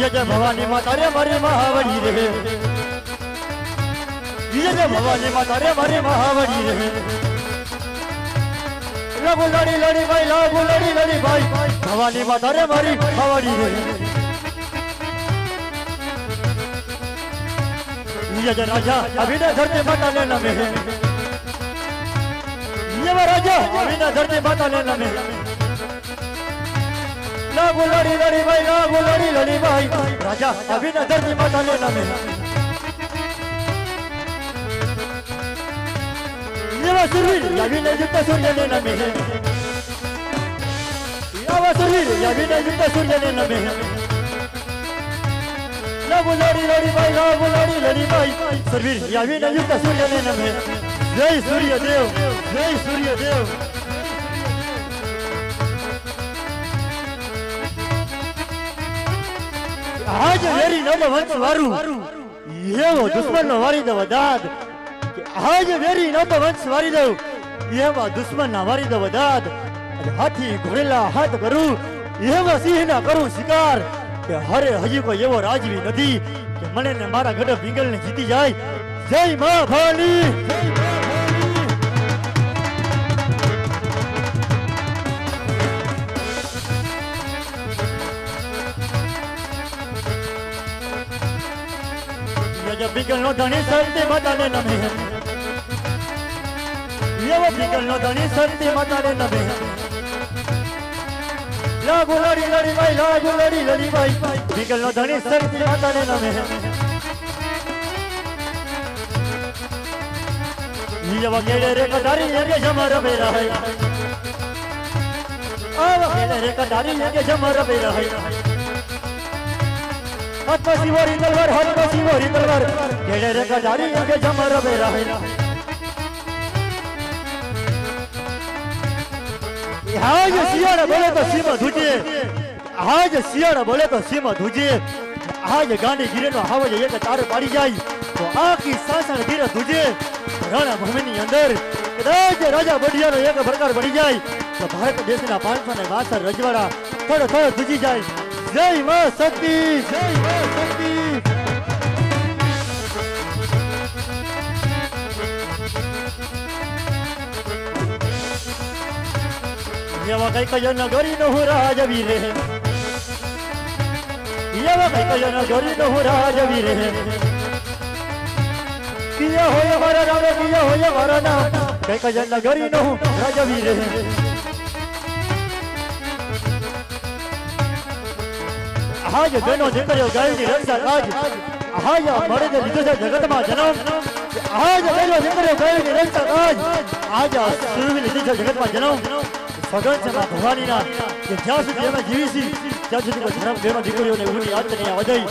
જય ભવાની માતા રે મારી મહાવરી રે જય ભવાની માતા રે મારી મહાવરી રે લગુ લડી લડી ભાઈ લગુ લડી લડી ભાઈ ભવાની માતા રે મારી મહાવરી રે જય રાજા અભિનય ધરતી માતા ને નમે જય રાજા. વિના ધરતી માતા ને નમે લાગુ લડી ભાઈ ના લડી લડી ભાઈ. રાજા વિના ધરતી માતા ને નમે યવા સુરવીર અભિનય યુક્ત સૂર્ય લેના મે યવા સુરવીર અભિનય યુક્ત સૂર્ય લેના મે ના લડી લડી ભાઈ ના લડી લડી ભાઈ. સુરવીર અભિનય યુક્ત સૂર્ય લેના નમે જય સૂર્યદેવ જય સૂર્યદેવ આજ વેરી નમ વંશ વારું એવો દુશ્મન નો વારી દવ દાદ. આજ વેરી નમ વંશ વારી દઉં એવા દુશ્મન ના વારી દવ દાદ હાથી ઘોડેલા હાથ કરું એવા સિંહ ના કરું શિકાર. કે હરે હજી કોઈ એવો રાજવી નથી, કે મને ને મારા ગઢ ભીંગલ ને જીતી જાય. જય મા ભાલી જય મા ભાલી યજ ભીગલ નો ધણી શક્તિ માતાને નમે. યવ ભીગલ નો ધણી શક્તિ માતાને નમે. લાગુ લડી લડી ભાઈ, લાગુ લડી લડી ભાઈ. ભીગલ નો ધણી શક્તિ માતાને નમે. યવ કેડે રે કટારી યગે જમર બેરા હૈ. આવ કેડે રે કટારી યગે જમર બેરા હૈ. હાથમાં શિવોરી તલવાર હાથમાં શિવોરી તલવાર. કેડે રે કટારી અંગે જમર બેરા હે હાજ શિયાળ બોલે તો સીમા ધુજે. હાજ શિયાળ બોલે તો સીમા ધુજે. હાજ ગાંડી ગીરે નો હાવજ એક તારે પાડી જાય. તો આખી સાસણ ધીરે ધુજે. રણા ભૂમિની અંદર કદાચ રાજા બઢિયાનો એક પ્રકાર બની જાય. તો ભારત દેશના પાંચસો ને બાસઠ રજવાડા થોડો થોડો ધુજી જાય. જય માં શક્તિ, જય માં શક્તિ. એવા કઈ કયો નગરી નો હું રાજવી રે એવા કઈ કયો નગરી નો હું રાજવી રે કિયા હોય મારા નામ, કિયા હોય મારા નામ. કઈ કયો નગરી નો હું રાજવી રે હાજ બેનો દીકરીઓ ગાયની રક્ષા કાજ હાજ મળે તે લીધો છે જગતમાં જન્મ હાજ બેનો દીકરીઓ ગાયની રક્ષા કાજ આજ સુરવી લીધો છે જગતમાં જન્મ સગન છે માં ભવાનીના કે જ્યાં સુધી અમે જીવીશી ત્યાં સુધી કોઈ ધર્મ દીકરીઓને ઊની આત્મની વધઈ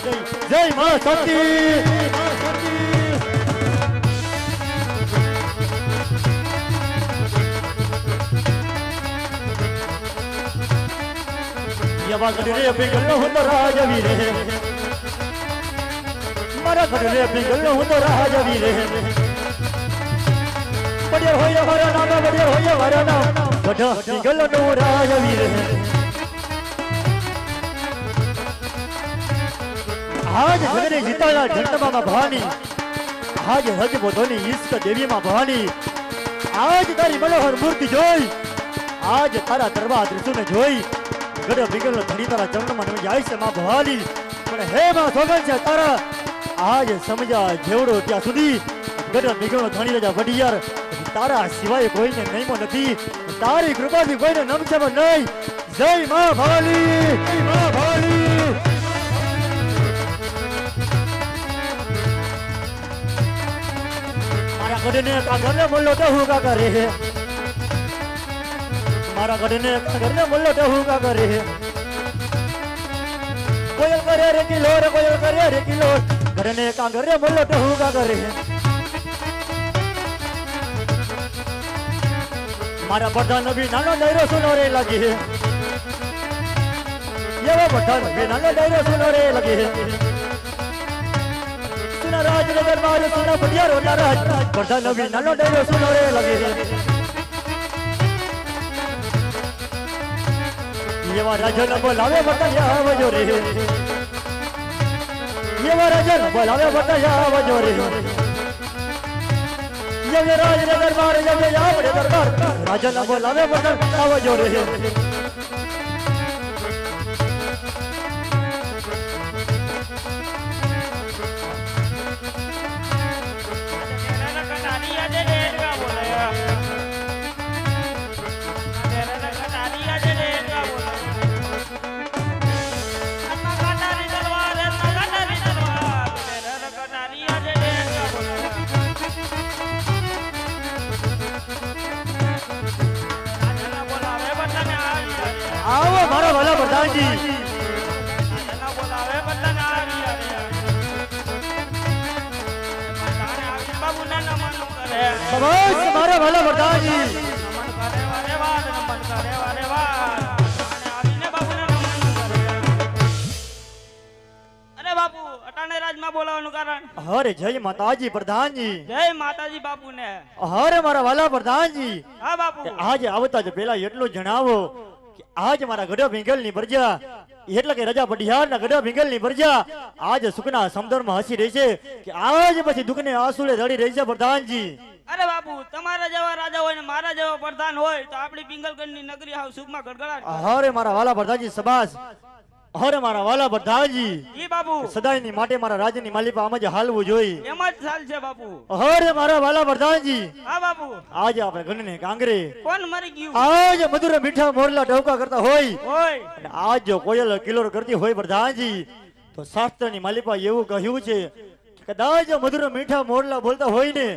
જય માં શક્તિ યવા ગઢરે પિંગલનો હું તો રાજવી રે. મારા ગઢરે પિંગલનો હું તો રાજવી રે. બડિયર હોય મારા નામ બડિયર હોય મારા નામ. ગઢ પિંગલનો હું રાજવી રે. આજ જગને જીતાયા જન્મમાં ભવાની. આજ હજ બોધોની ઈષ્ટ દેવીમાં ભવાની. આજ તારી મનોહર મૂર્તિ જોઈ. આજ તારા દરબાર ત્રિશુને જોઈ. ગઢ વિગલ ધણી તારા ચરણમાં નમી જાય છે, માં ભવાની પણ હે, માં સોગન છે, તારા. આજ સમજા જેવડો ત્યાં સુધી. ગઢ વિગલ ધણી રાજા વડિયાર. તારા સિવાય કોઈને નહીમો નથી. તારી કૃપાથી કોઈને નમશે પણ નહીં. જય માં ભવાની માં ભવાની મારા ગઢને કાગરને બોલો તો હું કા કરે મારા ગઢને કાગરને બોલો તો હું કા કરે હે કોયલ કરે રે કિલો રે કોયલ કરે રે કિલો ગઢને કાગરને બોલો તો હું કા કરે હે મારા બધા નબી નાનો ડાયરો સુનો રે લાગી હે એવા બધા નબી નાનો ડાયરો સુનો રે લાગી હે સુના રાજ રે દરબાર સુના બઢિયારો ના રાજ બધા નવી નાનો ડેરો સુનો રે લગે એવા રાજો બોલાવે બતાયા આવજો રે. એવા રાજા બોલાવે બતાયા આવજો રે. યજ્ઞ રાજ દરબાર યજ્ઞ આપણે દરબાર. રાજા બોલાવે બતાયા આવજો રે. બસ મારે ભલે પ્રધાનજી અરે બાપુ અટાણે રાજમાં બોલાવાનું કારણ? હરે જય માતાજી પ્રધાનજી. જય માતાજી બાપુ ને હરે મારા વાલા પ્રધાનજી. હા બાપુ. આજે આવતા જ પેલા એટલું જણાવો કે આજ મારા ગઢા ભીંગલની પ્રજા એટલે કે રજા પઢિયાર ના ગઢા ભીંગલની પ્રજા આજ સુખના સમદરમાં હસી રહી છે કે આજ પછી દુઃખ ને આંસુડે રડી રહી છે પ્રધાનજી. અરે બાપુ તમારા જેવા રાજા હોય ને મારા જેવા પ્રધાન હોય તો આપણી પિંગલગઢની નગરી હાવ સુખમાં ગડગડાટ. હરે મારા વાલા પ્રધાનજી સબાસ. હરે મારા વાલા પ્રધાનજી જી બાપુ. સદાયની માટે મારા રાજ્યની માલિપા આમ જ હાલવું જોઈએ. એમ જ ચાલ છે બાપુ. હરે મારા વાલા પ્રધાનજી હા બાપુ. આજે આપણે ગણને કાંગરે કોણ મરી ગયું? આજ મધુર મીઠા મોરલા ઢવકા કરતા હોય. હોય. અને આજ જો કોયલ કિલોર કરતી હોય પ્રધાનજી તો શાસ્ત્રની માલિપા એવું કહ્યું છે કે કદાચ મધુર મીઠા મોરલા બોલતા હોય ને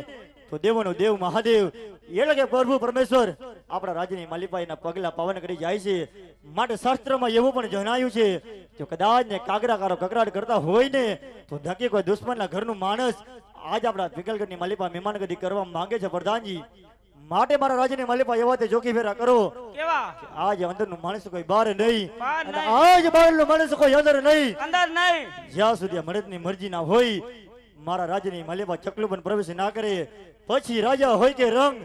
તો દેવોનો દેવ મહાદેવ એટલે કે પ્રભુ પરમેશ્વર આપણા રાજ્યની માલિપા પગલા પાવન કરી જાય છે. માટે શાસ્ત્રમાં એવું પણ જણાયું છે જો કદાચ ને કાગરાકારો કકરાટ કરતા હોય ને તો ધકી કોઈ દુશ્મનના ઘરનું માણસ આજ આપણા વિકલગઢની માલિપા મહેમાનગતિ કરવા માંગે છે પ્રધાનજી. માટે મારા રાજ્યની માલિપા એવા તે જોખી ફેરા કરો આજ આજ અંદરનું માણસ કોઈ બહાર નહીં અને નહીં. આજ બહારનું માણસ કોઈ અંદર નહીં. અંદર નહીં. જ્યાં સુધી મરદની મરજી ના હોય મારા રાજ્યની માલિપા ચકલું પણ પ્રવેશ ના કરે. પછી રાજા હોય કે રંગ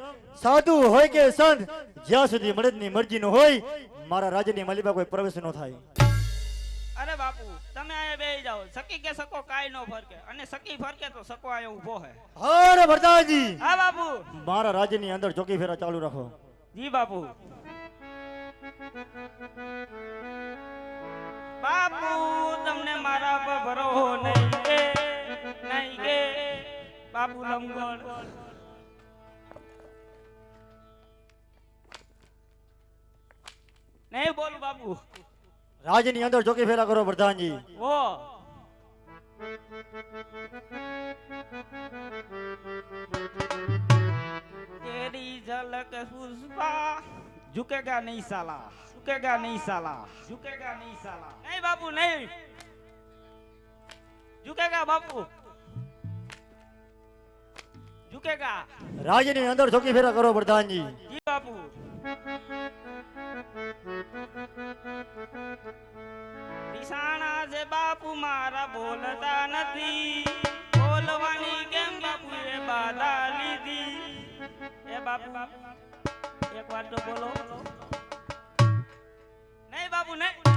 સાધુ હોય કે સંત જ્યાં સુધી મળદની મરજી નો હોય મારા રાજ્યની માલિપા કોઈ પ્રવેશ ન થાય. અરે બાપુ તમે અહીંયા બેહી જાઓ. સકી કે સકો કાઈ નો ફરકે. અને સકી ફરકે તો સકો આયો ઊભો હે. અરે ભરતાજી. હા બાપુ. મારા રાજ્યની અંદર ચોકી ફેરા ચાલુ રાખો. જી બાપુ. નહીં બોલું બાપુ રાજ્યની અંદર ચોકી ફેરા કરો પ્રધાનજી ઓ तेरी झलक पुष्पा झुकेगा नहीं साला झुकेगा नहीं साला झुकेगा नहीं साला नहीं बापू नहीं झुकेगा बापू झुकेगा રાજ્યની અંદર ચોકી ફેરા કરો પ્રધાનજી जी बापू છે બાપુ, મારા બોલતા નથી. બોલવાની કેમ બાપુ, એ બાધા લીધી. એ બાપુ, એક વાર તો બોલો. નહીં બાપુ, નહીં.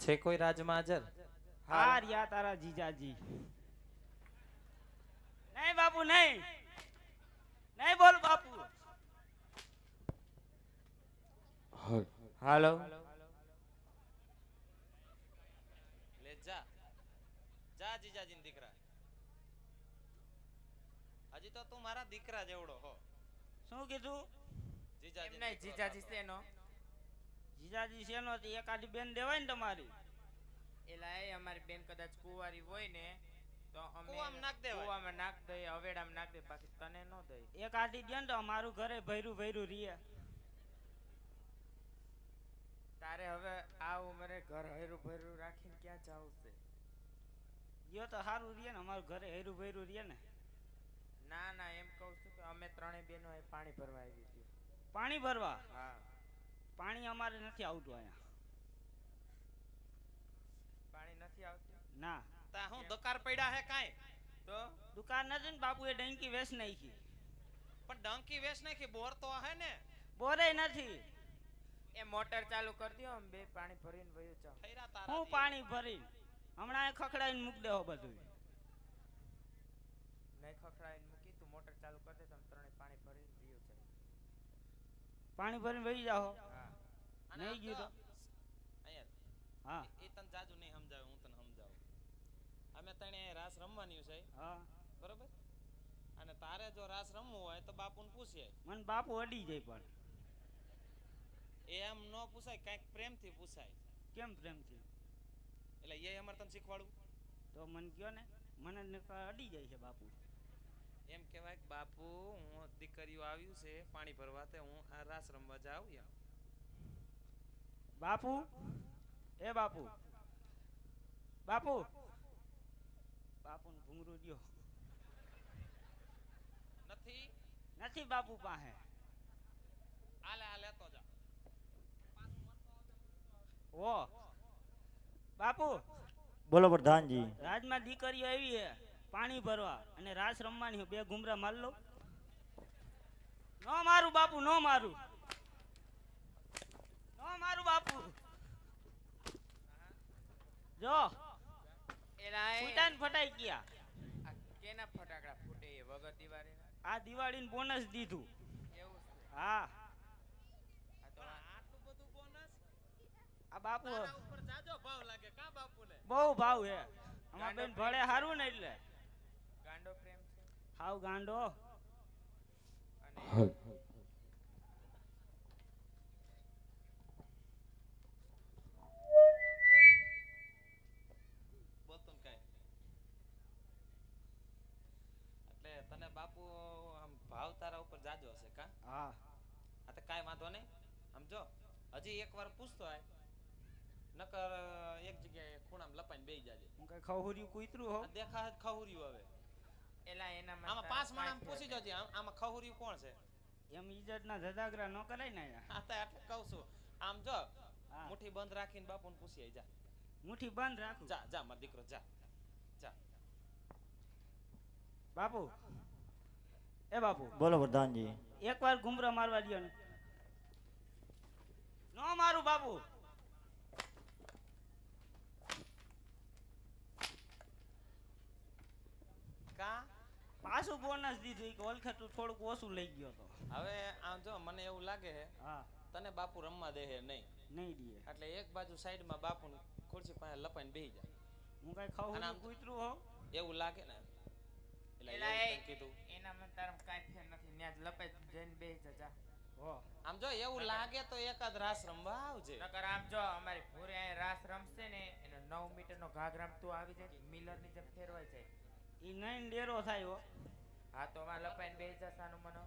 છે કોઈ રાજમાં હાજર હા રિયા તારા જીજાજી. નહીં બાપુ નહીં. નહીં બોલ બાપુ. હાલો. લે જા. જા જીજાજીન દીકરા. હજી તો તું મારા દીકરા જેવડો હો. શું કીધું? જીજાજી નહીં જીજાજી શેનો? જીજાજી શેનો હતી એકાદી બેન દેવાય ને તમારી? એલા એ અમારી બેન કદાચ કુંવારી હોય ને તો અમે કૂવામાં નાખ દેવાય. કૂવામાં નાખ દઈએ હવેડામાં નાખ દઈએ બાકી તને ન દઈ એક આટી દે ને તો અમારું ઘરે ભૈરું ભૈરું રીએ તારે હવે આ ઉંમરે ઘર હૈરું ભૈરું રાખીને ક્યાં જવું છે? ગયો તો સારું રીએ ને અમારું ઘરે હૈરું ભૈરું રીએ ને. ના ના એમ કહું છું કે અમે ત્રણેય બહેનો અહીં પાણી ભરવા આવી હતી પાણી ભરવા? હા. પાણી અમારે નથી આવતું અહીંયા. પાણી નથી આવતું? ના. તા હું દકાર પડ્યા હે કાઈ? તો? દુકાન નથી ને બાપુએ ડંકી વેસ નાખી. પણ ડંકી વેસ નાખી બોર તો હે ને? બોરે નથી. એ મોટર ચાલુ કરી દો બે પાણી ભરીને વયો જાવ હું પાણી ભરી હમણાં એ ખખડાઈને મૂક દેહો બધું નહીં ખખડાઈને મૂકી તું મોટર ચાલુ કરી દે તમે ત્રણેય પાણી ભરીને વયો જાય. પાણી ભરીને વહી જાઓ નહીં ગયું તો? હા. એ તને જાજુ નહીં સમજાવે હું તને સમજાવું. અમે તને રાસ રમવાની છે. હા. બરોબર? અને તારે જો રાસ રમવું હોય તો બાપુને પૂછીએ મને બાપુ અડી જાય પણ. એ એમ ન પૂછાય કાંઈક પ્રેમથી પૂછાય. કેમ પ્રેમથી? એટલે એ અમારે તને શીખવાડવું. તો મને કયો ને મને અડી જાય છે બાપુ. એમ કહેવાય કે બાપુ હું દીકરીઓ આવ્યું છે પાણી ભરવા તે હું આ રાસ રમવા જાઉં એમ બાપુ? એ બાપુ. બાપુ? બાપુ ને ભૂંગરું દો નથી. નથી બાપુ પાસે. આલે આલે તો જા. ઓ બાપુ? બોલો પ્રધાનજી. રાજમાં દીકરીઓ આવી છે પાણી ભરવા અને રાસ રમવાની બે ઘુમરા માર લો. નો મારું બાપુ નો મારું. નો મારું બાપુ. જો. એલા ફૂટાન ફટાઈ ગયા. આ કેના ફટાકડા ફૂટે એ વગર દિવાળી? આ દિવાળીને બોનસ દીધું. એવું હા. આ તો પણ આટલું બધું બોનસ આ બાપુ ઉપર જાજો ભાવ લાગે કા બાપુને? બહુ ભાવ છે. અમાર બેન ભળે હારું ને એટલે. ગાંડો પ્રેમ છે? હાવ ગાંડો. અને જાજો હશે કા? હા. આ તો કાંઈ વાંધો નહીં. સમજો? હજી એકવાર પૂછતો હોય નકર એક જગ્યાએ ખૂણામાં લપાઈને બેસી જાજે. હું કઈ ખહુર્યું કૂતરું હો? દેખા ખહુર્યું હવે. એલા એનામાં આમાં પાંચ માણસ પૂછી જજે આમાં ખહુર્યું કોણ છે? એમ ઈજ્જતના જદાગરા ન કરાય ને આ તો એટલે કહું છું. આમ જો મુઠ્ઠી બંધ રાખીને બાપુને પૂછી આય જા. મુઠ્ઠી બંધ રાખું? જા જા મારો દીકરો જા. જા. બાપુ એ બાપુ. બોલો પ્રધાનજી. એકવાર ઘુમરા મારવા દ્યો ને. નો મારું બાપુ. કા? પાછું બોનસ દીધું કે ઓળખતું થોડુંક ઓછું લઈ ગયો તો. હવે આમ જો મને એવું લાગે છે હા. તને બાપુ રમવા દે હે નહીં. નહીં દે. એટલે એક બાજુ સાઈડમાં બાપુ ખુરશી પાસે લપાઈને બેહી જાય હું કઈ ખાઉં આમ- કૂતરું હો. એવું લાગે ને એલા એ તને કીધું. એનામાં તારામાં કાંઈ ફેર નથી. ન્યા લપેટ જઈને બેસી જા જા. આમ જો એવું લાગે તો એકાદ રાસ રમવા આવજે. નકર આમ જો અમારી ભૂરે અહીં રાસ રમશે ને એનો નવ મીટરનો ઘાઘ રમતું આવી જાય મિલરની જેમ ફેરવાઈ જાય. ઈ નહીં ડેરો થાય હો. હા તો માં લપાઈને બેસી જા સાનું મનો.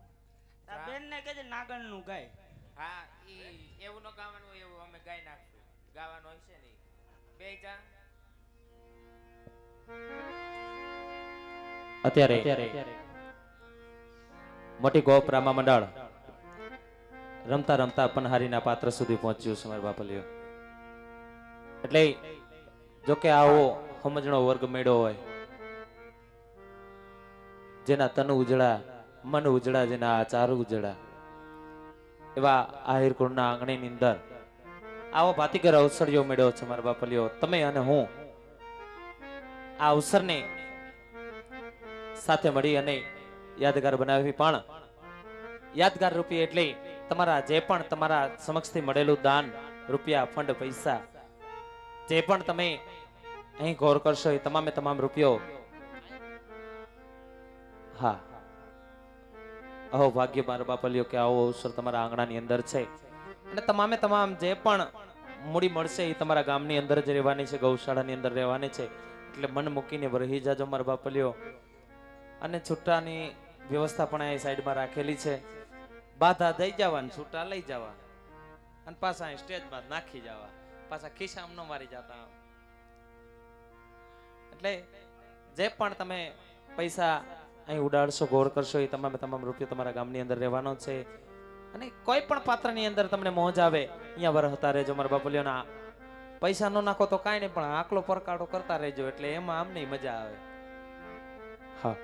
બેન ને કહેજે નાગણનું ગાય. હા ઈ એવું ન ગાવાનું હોય એવું અમે ગાઈ નાખશું. ગાવાનું હશે નહીં. બે જા. અત્યારે મોટી ગોપરામા મંડળ રમતા રમતા પનહારીના પાત્ર સુધી પહોંચ્યું છે મારા બાપલીઓ. એટલે જોકે આવો સમજણો વર્ગ મેળો હોય, જેના તન ઉજળા, મન ઉજળા, જેના આચાર ઉજળા, એવા આહિર કુળના આંગણીની અંદર આવો ભાતીગર અવસરિયો મેળ્યો છે મારા બાપલીઓ. તમે અને હું આ અવસરને સાથે મળી અને યાદગાર બનાવી. પણ યાદગાર રૂપિયા એટલે તમારા જે પણ તમારા સમક્ષથી મળેલું દાન, રૂપિયા, ફંડ, પૈસા, જે પણ તમે અહીં ગૌર કરશો એ તમામે તમામ રૂપિયો હા. અહો, ભાગ્ય મારા બાપલ્યો કે આવો અવસર તમારા આંગણાની અંદર છે. અને તમામે તમામ જે પણ મૂડી મળશે એ તમારા ગામની અંદર જ રહેવાની છે, ગૌશાળાની અંદર રહેવાની છે. એટલે મન મૂકીને રહી જાજો મારા બાપલીઓ. અને છૂટાની વ્યવસ્થા પણ અહીં સાઈડમાં રાખેલી છે. બાધા દઈ જવા ને છૂટા લઈ જવા અને પાછા અહીં સ્ટેજમાં નાખી જવા પાછા ખિસ્સામાં ન મારી જતા એટલે જે પણ તમે પૈસા અહીં ઉડાડશો ગોળ કરશો, એ તમામે તમામ રૂપિયો તમારા ગામની અંદર રહેવાનો છે. અને કોઈ પણ પાત્રની અંદર તમને મોજ આવે, અહીંયા વરહતા રહેજો. મારા બાપુલીઓના પૈસા ન નાખો તો કાંઈ નહીં, પણ આકલો પરકાડો કરતા રહેજો, એટલે એમાં આમને મજા આવે. હા.